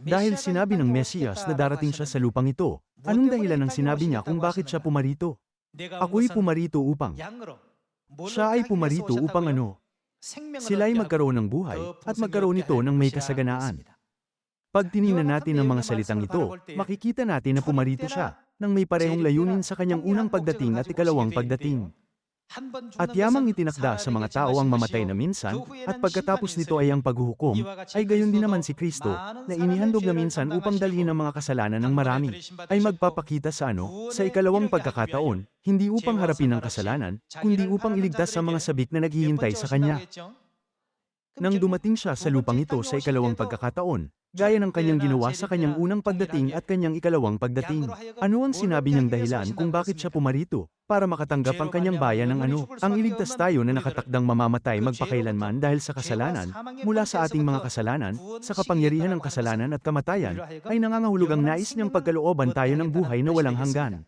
Dahil sinabi ng Mesiyas na darating siya sa lupang ito, anong dahilan ng sinabi niya kung bakit siya pumarito? Ako'y pumarito upang. Siya ay pumarito upang ano? Sila ay magkaroon ng buhay at magkaroon nito ng may kasaganaan. Pag tiningnan natin ang mga salitang ito, makikita natin na pumarito siya, nang may parehong layunin sa kanyang unang pagdating at ikalawang pagdating. At yamang itinakda sa mga tao ang mamatay na minsan, at pagkatapos nito ay ang paghuhukom, ay gayon din naman si Kristo, na inihandog na minsan upang dalhin ang mga kasalanan ng marami, ay magpapakita sa ano, sa ikalawang pagkakataon, hindi upang harapin ang kasalanan, kundi upang iligtas sa mga sabik na naghihintay sa kanya. Nang dumating siya sa lupang ito sa ikalawang pagkakataon, gaya ng kanyang ginawa sa kanyang unang pagdating at kanyang ikalawang pagdating. Ano ang sinabi niyang dahilan kung bakit siya pumarito? Para makatanggap ang kanyang bayan ng ano? Ang iligtas tayo na nakatakdang mamamatay magpakailanman dahil sa kasalanan, mula sa ating mga kasalanan, sa kapangyarihan ng kasalanan at kamatayan, ay nangangahulugang nais niyang pagkalooban tayo ng buhay na walang hanggan.